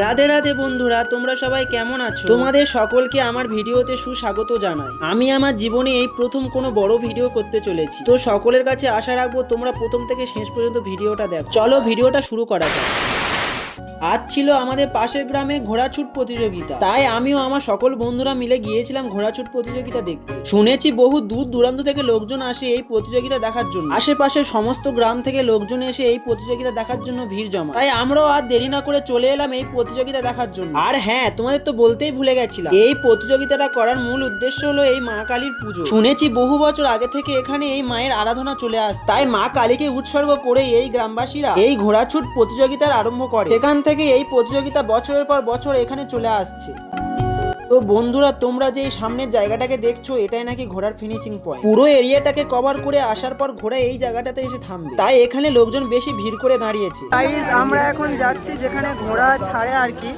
রাধে রাধে বন্ধুরা, তোমরা সবাই কেমন আছো? তোমাদের সকলকে আমার ভিডিওতে সুস্বাগত জানাই। আমি আমার জীবনে এই প্রথম কোনো বড় ভিডিও করতে চলেছি। তো সকলের কাছে আশা রাখব তোমরা প্রথম থেকে শেষ পর্যন্ত ভিডিওটা দেখো। চলো ভিডিওটা শুরু করা যাক। আজ ছিল আমাদের পাশের গ্রামে ঘোড়াছুট প্রতিযোগিতা। তাই আমিও আমার সকল বন্ধুরা মিলে গিয়েছিলাম ঘোড়াছুট প্রতিযোগিতা দেখতে। শুনেছি বহু দূর দূরান্ত থেকে লোকজন আসে এই প্রতিযোগিতা দেখার জন্য। আশেপাশের সমস্ত গ্রাম থেকে লোকজন এসে এই প্রতিযোগিতা দেখার জন্য ভিড় জমা তাই আমরাও আর দেরি না করে চলে এলাম এই প্রতিযোগিতা দেখার জন্য। আর হ্যাঁ তোমাদের তো বলতেই ভুলে গেছিলাম। এই প্রতিযোগিতাটা করার মূল উদ্দেশ্য হলো এই মা কালীর পুজো। শুনেছি বহু বছর আগে থেকে এখানে এই মায়ের আরাধনা চলে আস তাই মা কালীকে উৎসর্গ করে এই গ্রামবাসীরা এই ঘোড়াছুট প্রতিযোগিতার আরম্ভ করে। সেখান থেকে এই প্রতিযোগিতা বছরের পর বছর এখানে চলে আসছে। তো বন্ধুরা, তোমরা যে সামনের জায়গাটাকে দেখছ, এটাই নাকি ঘোড়ার ফিনিশিং পয়েন্ট পুরো এরিয়াটাকে কভার করে আসার পর ঘোড়া এই জায়গাটাতে এসে থামবে। তাই এখানে লোকজন বেশি ভিড় করে দাঁড়িয়েছে। আমরা এখন যাচ্ছি যেখানে ঘোড়া ছাড়ে আর কি।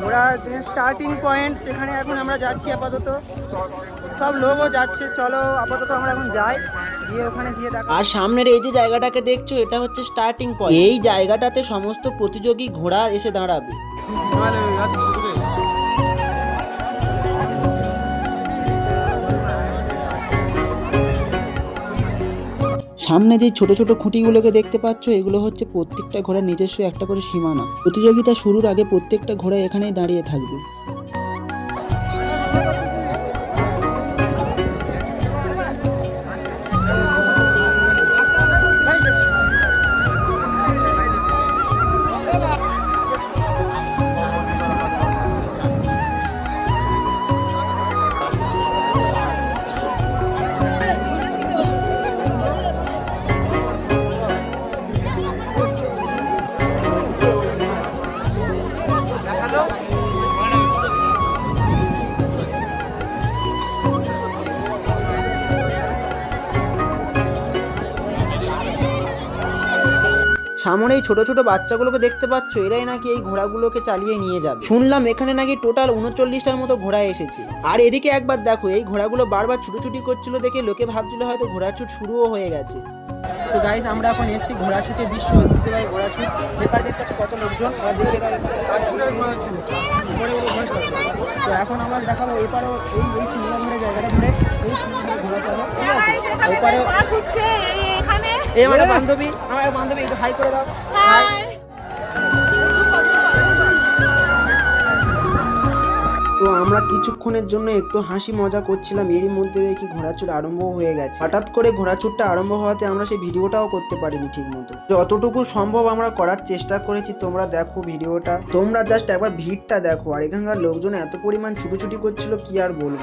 ঘোড়া স্টার্টিং পয়েন্ট সেখানে এখন আমরা যাচ্ছি আপাতত। সব লোকও যাচ্ছে, চলো আপাতত আমরা এখন যাই। আর সামনের এই যে জায়গাটাকে দেখছ, এটা হচ্ছে স্টার্টিং পয়েন্ট এই জায়গাটাতে সমস্ত প্রতিযোগী ঘোড়া এসে দাঁড়াবে। সামনে যে ছোট ছোট খুঁটিগুলোকে দেখতে পাচ্ছ, এগুলো হচ্ছে প্রত্যেকটা ঘোড়ার নিজস্ব একটা করে সীমানা। প্রতিযোগিতা শুরুর আগে প্রত্যেকটা ঘোড়া এখানেই দাঁড়িয়ে থাকবে। সামনে এই ছোট ছোট বাচ্চাগুলোকে দেখতে পাচ্ছ, এরাই নাকি এই ঘোড়াগুলোকে চালিয়ে নিয়ে যাবে। শুনলাম এখানে নাকি টোটাল উনচল্লিশটার মতো ঘোড়া এসেছে। আর এদিকে একবার দেখো, এই ঘোড়াগুলো বারবার ছুটোছুটি করছিল দেখে লোকে ভাবছিল হয়তো ঘোড়াছুট শুরুও হয়ে গেছে। তো গাইজ আমরা এখন এসেছি ঘোড়াছুটে, বিশ্ব ঐতিহ্যবাহী ঘোড়াছুট। পেপার দেখতে কত লোকজন। তো এখন আমরা দেখাবো, এপারেও এই এই ঘোড়া জায়গাটা ধরে এই ঘোড়া চলো ঠিক আছে? ছুটছে এই আমার বান্ধবী আমার বান্ধবী একটু হাই করে দাও। হাই। তো আমরা কিছুক্ষণের জন্য একটু হাসি মজা করছিলাম এরই মধ্যে দেখি ঘোড়াছুট আরম্ভ হয়ে গেছে। হঠাৎ করে ঘোড়াছুটটা আরম্ভ হওয়াতে আমরা সেই ভিডিওটাও করতে পারিনি ঠিক মতো যতটুকু সম্ভব আমরা করার চেষ্টা করেছি তোমরা দেখো ভিডিওটা। তোমরা জাস্ট একবার ভিড়টা দেখো আর এখানকার লোকজন এত পরিমাণ ছুটোছুটি করছিল কি আর বলব?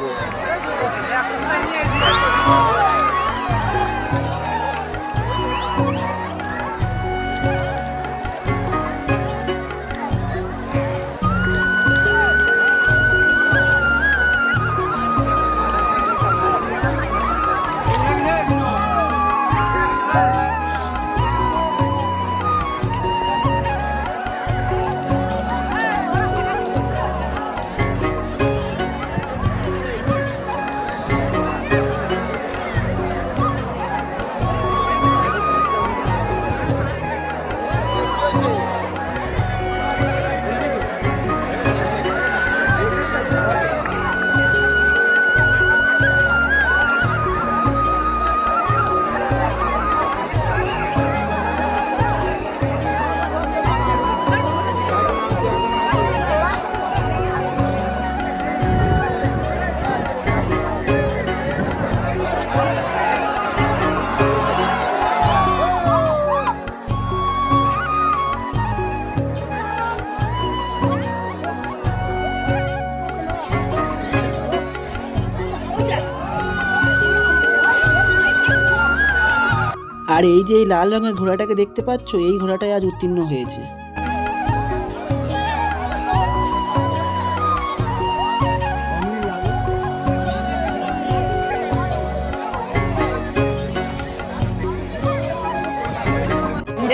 আর এই যে এই লাল রঙের ঘোড়াটাকে দেখতে পাচ্ছ এই ঘোড়াটাই আজ উত্তীর্ণ হয়েছে।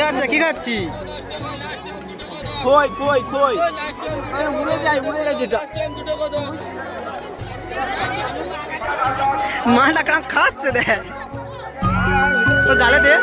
আচ্ছা কি খাচ্ছি কই কই কই? উড়ে যায় উড়ে যায় যেটা। মাটা কাম খাচ্ছে দেখ। তোর গালে দে।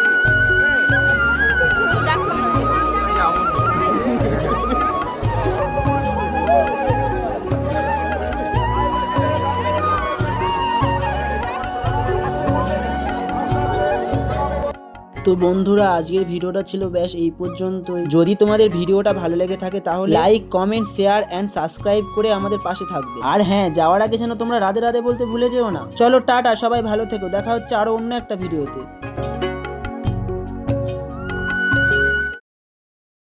তো বন্ধুরা, আজকের ভিডিওটা ছিল ব্যাস এই পর্যন্ত যদি তোমাদের ভিডিওটা ভালো লেগে থাকে তাহলে like comment share and subscribe করে আমাদের পাশে থাকবে। আর হ্যাঁ যাওয়ার আগে যেন তোমরা রাধে রাধে বলতে ভুলে যেও না। চলো, টাটা, সবাই ভালো থেকো। দেখা হচ্ছে আরও অন্য একটা ভিডিওতে। Bye.